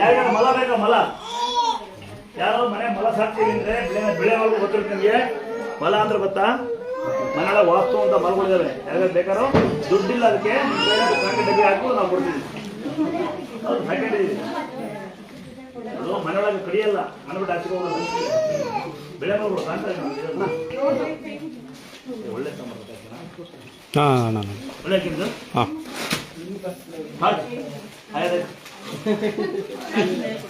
ಯಾರಿಗಾರ ಮಲ ಬೇಕಾ ಮಲ? ಯಾರೋ ಮನೆ ಮಲ ಸಾಕ್ತೀವಿ ಅಂದ್ರೆ, ಬೆಳೆ ಬೆಳೆ ಮಲಗು ಗೊತ್ತಿರುತ್ತೆ ನಿಮಗೆ? ಮಲ ಅಂದ್ರೆ ಗೊತ್ತಾ? ಮನೆಯೊಳಗೆ ವಾಸ್ತು ಅಂತ ಮಲ್ಕೊಂಡಿದ್ದಾರೆ. ಯಾವ್ಯಾವ ಬೇಕಾರೋ ದುಡ್ಡಿಲ್ಲ ಅದಕ್ಕೆ ಡಬ್ಬಿ ಹಾಕು ನಾವು ಕೊಡ್ತೀವಿ. ಹೌದು ಪ್ಯಾಕೆಟ್ ಇದೆ ಅದು ಮನೆಯೊಳಗೆ ಕಡಿಯಲ್ಲ. ಮನೆ ಬಿಟ್ಟು ಆಚೆಗೆ ಹೋಗೋದು ಬೆಳೆ ನೋಡ್ಬಿಡು ಕಾಣ್ತಾ ಒಳ್ಳೆ ನಾನು ಒಳ್ಳೆ ಆಯ್ತು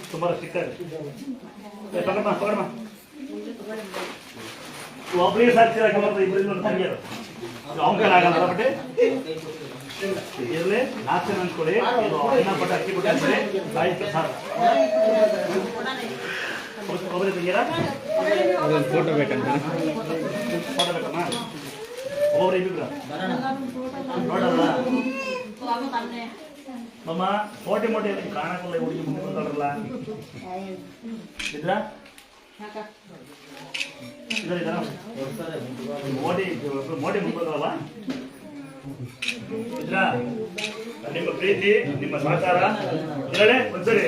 ಸುಮಾರು ಸಿಕ್ಕಾರೆ ಏ, ಪಕಡಮ್ಮ ಪಕಡಮ್ಮ ಒಬ್ಬರಿಗೆ ಸಾಕ್ಷಿ ಹಾಕಿ ಬರ್ತದೆ ಇಬ್ಬರಿಂದ ತಂಗಿಯರು ಅವಂಕಾರ ಆಗಲ್ಲ ಬಟ್ಟೆ? ಇರಲಿ ಜನ ಅನ್ಕೊಳ್ಳಿ ಅನ್ನ ಪಟ್ಟ ಅಕ್ಕಿ ಬಿಟ್ಟು ಅನ್ಕೊಳ್ಳಿ ಆಯ್ತು ಸಾಕು. ಒಬ್ಬರೇ ತಂಗಿಯರ? ಫೋಟೋ ಬೇಕಂತ. ಫೋಟೋ ಬೇಕಮ್ಮ? ಒಬ್ಬೊಬ್ರು ಇಬ್ಬಿಬ್ರ. ನೋಡಲ್ಲ? ಮಮ್ಮ ಫೋಟಿ ಮೋಟಿ ಕಾಣಕ್ಕಲ್ಲ ಹುಡುಗಿ ಮುಂದೆ ಬಂದವ್ರಲ್ಲ ಇದ್ರ? ಇದ್ರ ಮೋಡಿ ಮೋಡಿ ಮುಂದೆ ನಿಮ್ಮ ಪ್ರೀತಿ ನಿಮ್ಮ ಸಹಕಾರ ಇದ್ರಲ್ಲೇ ಒಂದ್ಸರಿ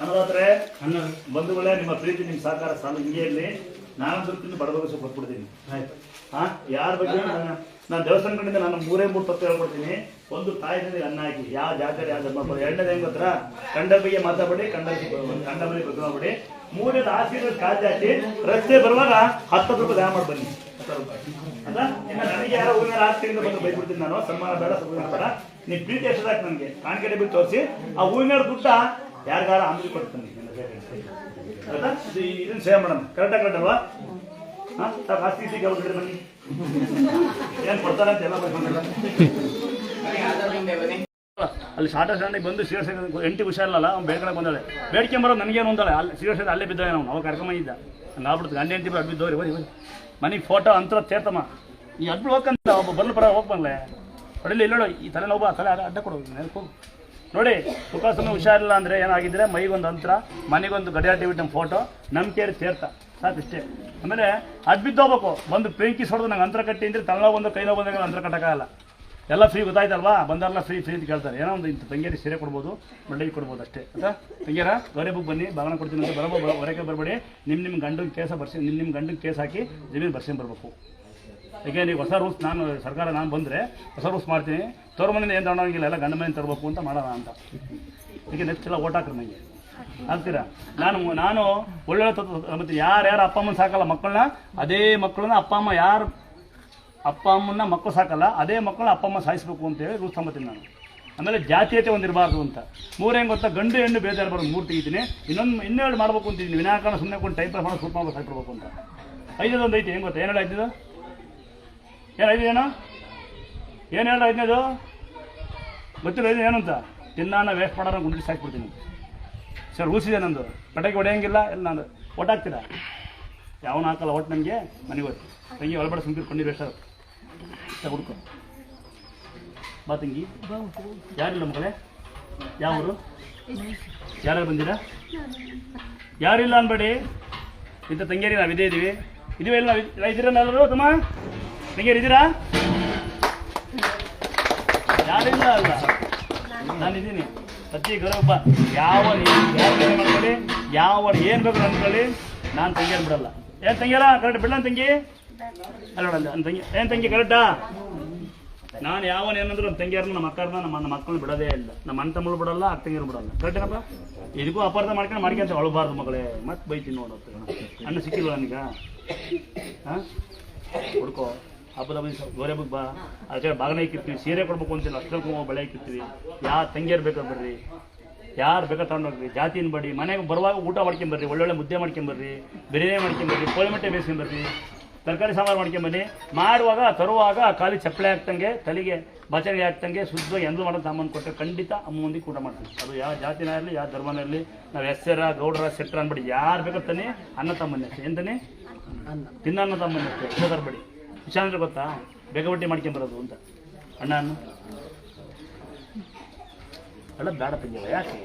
ಅನ್ನೋದಾದ್ರೆ ಬಂಧುಗಳೇ ನಿಮ್ಮ ಪ್ರೀತಿ ನಿಮ್ಮ ಸಹಕಾರ ಸಾಲ ಹಿಂಗೆ ಇರಲಿ ನಾನು ತಿಂದು ಬಡಬಗಸು ಕೊಟ್ಬಿಡ್ತೀನಿ ಆಯ್ತು ಹಾ ಯಾರ ಬಗ್ಗೆ ನಾನು- ದೇವಸ್ಥಾನಗಳಿಂದ ನಾನು ಮೂರೇ ಮೂರು ತಪ್ಪು ಹೇಳ್ಕೊಡ್ತೀನಿ. ಒಂದು ತಾಯಿ ಅನ್ನ ಹಾಕಿ. ಯಾವ ಜಾಗದಲ್ಲಿ ಯಾವ ಧರ್ಮ ಬರೋದು ಎರಡನೇದು ಹೆಂಗ್ ಗೊತ್ತಾ? ಕಂಡ ಬಗ್ಗೆ ಮಾತಾಡಿ ಕಂಡ ಕಂಡ ಬಗ್ಗೆ ಮಾಡಬೇಡಿ ಮೂರನೇದು ಆಶೀರ್ವಾದ ಕಾಜಿ ಹಾಕಿ ರಸ್ತೆ ಬರುವಾಗ ಹತ್ತು ರೂಪಾಯಿ ದಾನ ಮಾಡಿ ಬನ್ನಿ. ಹತ್ತು ರೂಪಾಯಿ. ಅಲ್ಲ ಇನ್ನು ನನಗೆ ಯಾರೋ ಹೂವಿನ ಆಸ್ತಿಯಿಂದ ಬಂದು ಬೈಬಿಡ್ತೀನಿ ನಾನು. ಸನ್ಮಾನ ಬೇಡ ಸನ್ಮಾನ ಬೇಡ. ನೀವು ಪ್ರೀತಿ ಎಷ್ಟಾಕ್ ನನಗೆ? ಕಾಣಿಕೆ ಬಿಟ್ಟು ತೋರಿಸಿ. ಆ ಹೂವಿನ ದುಡ್ಡ ಯಾರಿಗಾರ ಆಮೇಲೆ ಕೊಡ್ತೀನಿ. ಇದನ್ನ ಸೇವ್ ಮಾಡೋಣ. ಕರೆಕ್ಟಾಗಿ ಕರೆಕ್ಟ್ ಅಲ್ವಾ? ಬನ್ನಿ. ಏನು ಕೊಡ್ತಾರೆ ಅಂತ ಎಲ್ಲ ಬರ್ಕೊಂಡಲ್ಲ ಅಲ್ಲಿ ಶಾರ್ಟ ಸ್ಟ್ಯಾಂಡಿಗೆ ಬಂದು ಸೀರಿಯಸ್ ಎಂಟಿ ಹುಷಾರಲ್ಲ ಅವ್ನು ಬೇಡ್ಕೊಳಕ್ ಬಂದಾಳೆ. ಬೇಡ್ಕೊಂಬರೋ ನನಗೇನು ಅಂದಾಳೆ. ಅಲ್ಲಿ ಸೀರಿಯಸ್ ಅಲ್ಲೇ ಬಿದ್ದಾಳೆ ನಾವು ಅವಾಗ ಕರ್ಕೊಂಬಂದಿದ್ದ ಹಂಗೆ ಆಗ್ಬಿಡ್ತು. ಗಂಡ ಹೆಂಡತಿ ಅಡ್ಬಿದ್ದು ಹೋರಿ ಹೋರಿ ಹೋರಿ. ಮನೆಗೆ ಫೋಟೋ ಅಂತರ ಸೇರ್ತಮ್ಮ. ಈ ಅಡ್ಬಿಡ್ ಹೋಗ್ಕಂತ ಒಬ್ಬ ಬರ್ಲು ಬರ ಹೋಗಿ ಬಂದ್ಲೆ. ಹೊಡಿಲಿ ಇಲ್ಲೋಡು ಈ ತಲೆ ನೋವು ತಲೆ ಅಡ್ಡ- ಅಡ್ಡ ಕೊಡು ನೆನಪು ನೋಡಿ ಸುಖಾಸನ ಹುಷಾರಿಲ್ಲ ಅಂದರೆ ಏನಾಗಿದ್ರೆ ಮೈಗೊಂದು ಅಂತರ, ಮನೆಗೊಂದು ಗಡಿಯಾರ ಟಿವಿ ನಮ್ಮ ಫೋಟೋ ನಂಬಿಕೆ ಸೇರ್ತ. ಸಾಕು ಇಷ್ಟೇ. ಆಮೇಲೆ ಅದು ಬಿದ್ದೋಗ್ಬೇಕು ಬಂದು ಬೆಂಕಿ ಸೊಡ್ದು ನಂಗೆ ಅಂತರ ಕಟ್ಟಿ ಅಂದ್ರೆ ತಲೆ ಬಂದು ಕೈ ನೋವು ಬಂದಾಗ ಅಂತರ ಕಟ್ಟೋಕ್ಕಾಗಲ್ಲ. ಎಲ್ಲ ಫ್ರೀ ಗೊತ್ತಾಯ್ತಲ್ವಾ? ಬಂದಾರಲ್ಲ ಫ್ರೀ ಫ್ರೀ ಅಂತ ಕೇಳ್ತಾರೆ. ಏನೋ ಒಂದು ಇಂಥ ತಂಗಿಯರಿಗೆ ಸೀರೆ ಕೊಡ್ಬೋದು ಬಡ್ಡಿ ಕೊಡ್ಬೋದು ಅಷ್ಟೇ. ಆಯ್ತಾ? ತಂಗಿಯರ ಗೌರಿ ಬುಕ್ ಬನ್ನಿ ಬಾಗಣ ಕೊಡ್ತೀನಿ ಅಂತ ಬರಬೋ ಹೊರಗೆ ಬರಬೇಡಿ. ನಿಮ್ಮ ನಿಮ್ಮ ಗಂಡನ ಕೇಸ ಬರ್ಸಿ ನಿಮ್ಮ ನಿಮ್ಮ ಗಂಡನ ಕೇಸ್ ಹಾಕಿ ಜಮೀನು ಬರ್ಸ್ಕೊಂಡು ಬರಬೇಕು. ಈಗ ನೀವು ಹೊಸ ರೂಲ್ಸ್ ನಾನು, ಸರ್ಕಾರ ನಾನು ಬಂದರೆ ಹೊಸ ರೂಲ್ಸ್ ಮಾಡ್ತೀನಿ. ತೋರ್ ಮನೆಯಿಂದ ಏನು ತಗೊಂಡೋಗಿಲ್ಲ ಎಲ್ಲ ಗಂಡ ಮನೆ ತರಬೇಕು ಅಂತ ಮಾಡೋಣ ಅಂತ. ಈಗ ನೆಕ್ಸ್ಟ್ ಎಲ್ಲ ಓಟ್ ಹಾಕ್ರಿ ನನಗೆ ಆಗ್ತೀರಾ ನಾನು ನಾನು ಒಳ್ಳೊಳ್ಳೆ ಮತ್ತು ಯಾರ್ಯಾರು ಅಪ್ಪ ಅಮ್ಮನ ಸಾಕಲ್ಲ ಮಕ್ಕಳನ್ನ, ಅದೇ ಮಕ್ಕಳನ್ನ ಅಪ್ಪ ಅಮ್ಮ ಯಾರು ಅಪ್ಪ ಅಮ್ಮನ್ನ ಮಕ್ಕಳು ಸಾಕಲ್ಲ, ಅದೇ ಮಕ್ಕಳನ್ನ ಅಪ್ಪ ಅಮ್ಮ ಸಾಯಿಸ್ಬೇಕು ಅಂತೇಳಿ ರೂಲ್ಸ್ ತಗೊಂಬತ್ತೀನಿ ನಾನು. ಆಮೇಲೆ ಜಾತೀಯತೆ ಒಂದಿರಬಾರ್ದು ಅಂತ. ಮೂರು ಹೆಂಗೆ ಗೊತ್ತಾ? ಗಂಡು, ಹೆಣ್ಣು ಬೇಜಾರು ಬರೋದು ಮೂರು ತೆಗಿತೀನಿ ಇನ್ನೊಂದು, ಇನ್ನೆರಡು ಮಾಡ್ಬೇಕು ಅಂತಿದ್ದೀನಿ ವಿನಾಕಾರಣ ಸುಮ್ಮನೆ ಕೊಂಡು ಟೈಪ್ ಮಾಡೋ ಸೂಟ್ ಮಾಡ್ಬೇಕು ಸಾಯ್ಬಿಡ್ಬೇಕು ಅಂತ. ಐದೊಂದು ಐತಿ, ಹೆಂಗೆ ಗೊತ್ತಾ? ಏನೇಳು ಐದಿದು ಏನು ಐದು ಏನು ಏನು ಹೇಳ ಐದನೇದು ಗೊತ್ತಿಲ್ಲ ಐದು ಏನು ಅಂತ. ತಿನ್ನಾನ ವೇಸ್ಟ್ ಮಾಡೋಣ ಗುಂಡಿ ಸಾಕ್ಬಿಡ್ತೀನಿ. ಸರ್, ಊಸಿದೆ ನಂದು. ಪಟಾಕಿ ಹೊಡೆಯಂಗಿಲ್ಲ, ಇಲ್ಲ ನಾನು ಒಟ್ಟಾಗ್ತೀರಾ ಯಾವನ ಹಾಕಲ್ಲ, ಒಟ್ಟು ನನಗೆ? ಮನೆಗೆ ಹೋಗಿ. ತಂಗಿ ಒಳಬಡ ಸುಮ್ಕಿರ್ ಕೊಂಡಿರು ಎಷ್ಟು ಹುಡ್ಕೊ. ಬಾ ತಂಗಿ. ಯಾರಿಲ್ಲ ಮಗಳೇ? ಯಾವರು ಯಾರು ಬಂದಿರಾ? ಯಾರಿಲ್ಲ ಅನ್ಬೇಡಿ. ಇಂಥ ತಂಗಿಯರಿ ನಾವು ಇದೇ ಇದ್ದೀವಿ ಇದೀವಿ ಇಲ್ಲ ಇದ್ದೀರಾ ತಮ್ಮ? ಇದ್ದೀರಾ? ಯಾರಿಲ್ಲ ಅಲ್ಲ? ನಾನಿದ್ದೀನಿ. ಇದ್ದೀನಿ ಗೌರವ ಯಾವ ನೀವು ಮಾಡ್ಕೊಳ್ಳಿ? ಯಾವ ಏನು ಬೇಕು ಅಂದ್ಕೊಳ್ಳಿ ನಾನು ತಂಗಿಯರು ಬಿಡಲ್ಲ. ಏನು ತಂಗಿಯಲ್ಲ ಕರೆಕ್ಟ್ ಬಿಡಲ್ಲ ತಂಗಿ? ಅಲ್ಲ ನನ್ನ ತಂಗಿ ಏನು ತಂಗಿ ಕರೆಕ್ಟಾ ನಾನು ಯಾವ ಏನಂದ್ರೆ ನಮ್ಮ ತಂಗಿಯರನ್ನ ನಮ್ಮ ಅಕ್ಕರನ್ನ ನಮ್ಮ ನಮ್ಮ ಬಿಡೋದೇ ಇಲ್ಲ. ನಮ್ಮ ಅಣ್ಣ ತಮ್ಮಳು ಬಿಡಲ್ಲ, ಅಕ್ಕ ತಂಗಿಯರು ಬಿಡಲ್ಲ. ಕರೆಕ್ಟೇನಪ್ಪ ಇದಕ್ಕೂ ಅಪಾರ್ಥ ಮಾಡ್ಕೊಂಡು ಮಾಡ್ಕೊಂತ ಅಳಬಾರ್ದು ಮಗಳೇ. ಮತ್ತೆ ಬೈತೀನಿ ನೋಡು ಅಣ್ಣ ಸಿಕ್ಕಿಲ್ಲ ನನಗ? ಹಾಂ? ಹುಡ್ಕೋ. ಹಬ್ಬದ ಗೋರೆ ಹಬ್ಬಕ್ಕೆ ಬಾ. ಅದಕ್ಕೆ ಬಾಗನ ಇಕ್ಕಿರ್ತೀವಿ ಸೀರೆ ಕೊಡ್ಬೇಕು ಅಂತಿಲ್ಲ ಅಷ್ಟೊಂದು ಬಳೆ ಇಕ್ಕಿರ್ತೀವಿ. ಯಾವ ತಂಗಿಯರು ಬೇಕಾದ್ರೆ ಬರ್ರಿ? ಯಾರು ಬೇಕಾದ್ರೆ ತಗೊಂಡೋಗ್ರಿ ಜಾತಿನ ಬಡಿ ಮನೆಗೆ ಬರುವಾಗ ಊಟ ಮಾಡ್ಕೊಂಬರ್ರಿ ಒಳ್ಳೊಳ್ಳೆ ಮುದ್ದೆ ಮಾಡ್ಕೊಂಬರ್ರಿ ಬಿರಿಯಾನಿ ಮಾಡ್ಕೊಂಬರ್ರಿ ಕೋಳಿಮಟ್ಟೆ ಬೇಯಿಸ್ಕೊಂಬರ್ರಿ ತರಕಾರಿ ಸಾಂಬಾರು ಮಾಡ್ಕೊಂಬನ್ನಿ ಮಾಡುವಾಗ ತರುವಾಗ ಖಾಲಿ ಚಪ್ಪಳೆ ಹಾಕ್ತಂಗೆ ತಲೆಗೆ ಬಚಣೆ ಹಾಕ್ತಂಗೆ ಶುದ್ಧವಾಗಿ ಎಂದು ಮಾಡೋ ಸಾಮಾನು ಕೊಟ್ಟರೆ ಖಂಡಿತ ಅಮ್ಮ ಮುಂದೆ ಊಟ ಮಾಡ್ತೀವಿ. ಅದು ಯಾವ ಜಾತಿನ ಇರಲಿ ಯಾವ ಧರ್ಮನ ಇರಲಿ ನಾವು ಹೆಸರ ಗೌಡರ ಸೆಟ್ರ ಅನ್ಬಿಡಿ ಯಾರು ಬೇಕಾಗ್ತಾನೆ ಅನ್ನ ತಮ್ಮನ್ನೇ. ಅಷ್ಟೇ ಅನ್ನ. ತನ್ನಿ ಅನ್ನ ತಮ್ಮನ್ನೇ ಅಷ್ಟೇ ತರಬೇಡಿ ವಿಷಯ ಅಂದ್ರೆ ಗೊತ್ತಾ? ಬೇಗ ಬಟ್ಟಿ ಮಾಡ್ಕೊಂಬರೋದು ಅಂತ. ಅಣ್ಣ ಅಲ್ಲ ಬೇಡ ತಂಗಿ ಯಾಕೆ?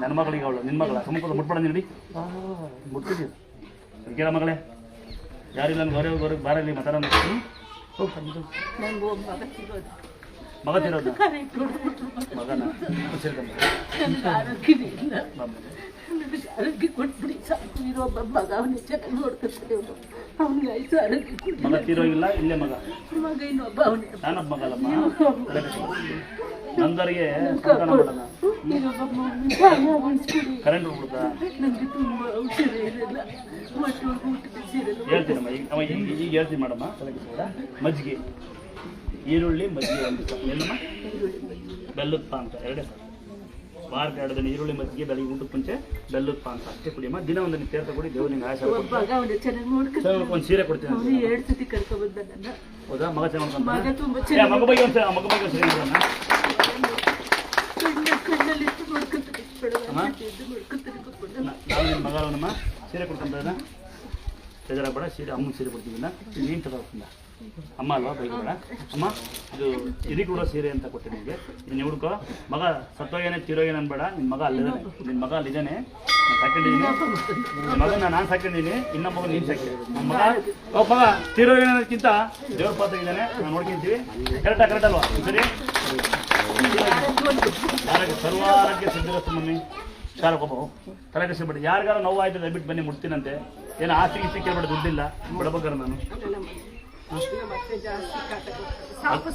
ನನ್ನ ಮಗಳಿಗೆ ಅವಳು ನಿನ್ನ ಮಗಳ. ಸುಮ್ಮನೆ ಮುಟ್ಬೇಡ ನೀಡಿ. ಮುಟ್ಟಿದ್ದೀವಿ ಕೇಳ ಮಗಳೇ. ಯಾರಿಲ್ಲ ನನ್ನ ಗೌರವ ಗೌರವ ಬಾರಲ್ಲಿ ಮಾತಾಡೋಣ. ಮಗ ತಿರೋದು. ಮಗನ? ನನಗೆ ಇಲ್ಲ ಆರೋಗ್ಯ ಕೊಟ್ಬಿಡಿ ಸಾಕು. ಇರೋಬ್ಬ ಮಗ ಅವನಿಗೆ ಚೆನ್ನಾಗಿ ನೋಡ್ಕೊತಾರೆ ಅವನು ಅವನಿಗೆ ಆಯ್ತು ಆರೋಗ್ಯ ಕೊಡಿ. ಮಗ ತೀರೋಗಿಲ್ಲ ಇಲ್ಲೇ ಮಗ. ಮಗ ಇನ್ನೊಬ್ಬ ಅವನಿಗೆ ನಾನೊಬ್ಬ ಮಗಲ್ಲಮ್ಮ ನಂದರಿಗೆ ಕರೆಂಟ್ ಹೋಗ್ಬಿಡುತ್ತಾ ನನಗೆ ತುಂಬ ಹುಷಾರೇ ಇರಲ್ಲ ಮಕ್ಕಳಿಗೆ ಊಟಕ್ಕೆ ಸೇರಲ್ಲ ಹೇಳ್ತೀನಮ್ಮ ಈಗ ಅವ ಈಗ ಈಗ ಹೇಳ್ತೀನಿ ಮಾಡಮ್ಮ ಮಜ್ಜಿಗೆ. ಈರುಳ್ಳಿ ಮಜ್ಜಿಗೆ ಒಂದು ಎಲ್ಲಮ್ಮ? ಬೆಲ್ಲದ ಪಾನಕ ಎರಡೇ ಸಾಕು. ವಾರಕ್ಕೆ ಎರಡು ದಿನ ಈರುಳ್ಳಿ ಮಜ್ಜಿಗೆ ಬೆಳಗ್ಗೆ ಊಟಕ್ಕೆ ಮುಂಚೆ ಬೆಲ್ಲದ ಪಾನಕ ಅಷ್ಟೇ ಕುಡಿಯಮ್ಮ. ದಿನ ಒಂದು ತೀರ್ಥ ಕೊಡಿ ದೇವ್ರು ನಿಂಗೆ ನೋಡ್ಕೊಂಡು ಒಂದು ಸೀರೆ ಕೊಡ್ತೀನಿ ಅಂತ. ಎರಡು ಸತಿ ಕರ್ಕೊಬಂದ ಹೌದಾ? ಮಗ ಚೆನ್ನಾಗಿ ಮಗ ಮಗ ಬಗ್ಗೆ ಒಂದು ಮಗ ಬಗ್ಗೆ ಸೀರೆ ಸರಿ ನೋಡೋಣ ಕಣ್ಣ ಕಣ್ಣಲ್ಲಿ ಇಟ್ಟು ನೋಡ್ಕೊಂತಾರೆ ಅಮ್ಮ? ನೋಡ್ಕೊಂತಾರೆ ಕೂತ್ಕೊಂಡು. ನಾ- ನಾನು ನಿನ್ನ ಮಗ ಅವನಮ್ಮ ಸೀರೆ ಕೊಡ್ಕೊಂತ ಬೇಜಾರಾಗಬೇಡ. ಸೀರೆ ಅಮ್ಮನ ಸೀರೆ ಕೊಡ್ತೀನಿ ನೀನು ತಗೋಕಿಂದ ಅಮ್ಮ ಅಲ್ವಾ ಬೈಬೇಡ ಅಮ್ಮ, ಇದು ಇದು ಕೂಡ ಸೀರೆ ಅಂತ ಕೊಟ್ಟೆ ನಿಮಗೆ. ನೀನು ಹುಡ್ಕೋ. ಮಗ ಸತ್ತೋಗೇನೆ, ತೀರೋಗೇನೆ ಅನ್ಬೇಡ. ನಿನ್ನ ಮಗ ಅಲ್ಲಿದ್ದಾನೆ ನಿನ್ನ ಮಗ ಅಲ್ಲಿದ್ದಾನೆ ನಾನು ಸಾಕೊಂಡಿದ್ದೀನಿ ನಿನ್ನ ಮಗನ ನಾನು ಸಾಕೊಂಡಿದ್ದೀನಿ ಇನ್ನೊಬ್ಬ ಮಗ ನೀನು ಸಾಕಿ ನಮ್ಮ ಮಗ ಒಬ್ಬ ಮಗ ತಿರೋಗೇನಕ್ಕಿಂತ ದೇವ್ರ ಪಾತ್ರ ಇದ್ದಾನೆ ನಾವು ನೋಡ್ಕೊಂತೀವಿ. ಕರೆಕ್ಟಾ ಕರೆಕ್ಟ್ ಅಲ್ವಾ? ಸರಿ? ಆರೋಗ್ಯ ಸರ್ವ ಆರೋಗ್ಯ ಸಿದ್ಧಿರಸ್ತು ಮಮ್ಮಿ. ಶಾರಕೊಬ್ಬ ತಲೆ ಬಿಡಿ ಯಾರಿಗಾರ ನೋವು ಆಯ್ತು ದಯವಿಟ್ಟು ಬನ್ನಿ ಮುಡ್ತೀನಂತೆ ಏನು ಆಸ್ತಿ, ಗೀಸ್ತಿ ಕೇಳ್ಬೇಡ, ದುಡ್ಡಿಲ್ಲ. ಬಿಡಬೇಕಾರೆ ನಾನು. ನಮ್ಮ ಅತ್ತೆ ಜಾಸ್ತಿ ಕಾಟ ಕೊಡ್ತಾರೆ. ಸಾಕು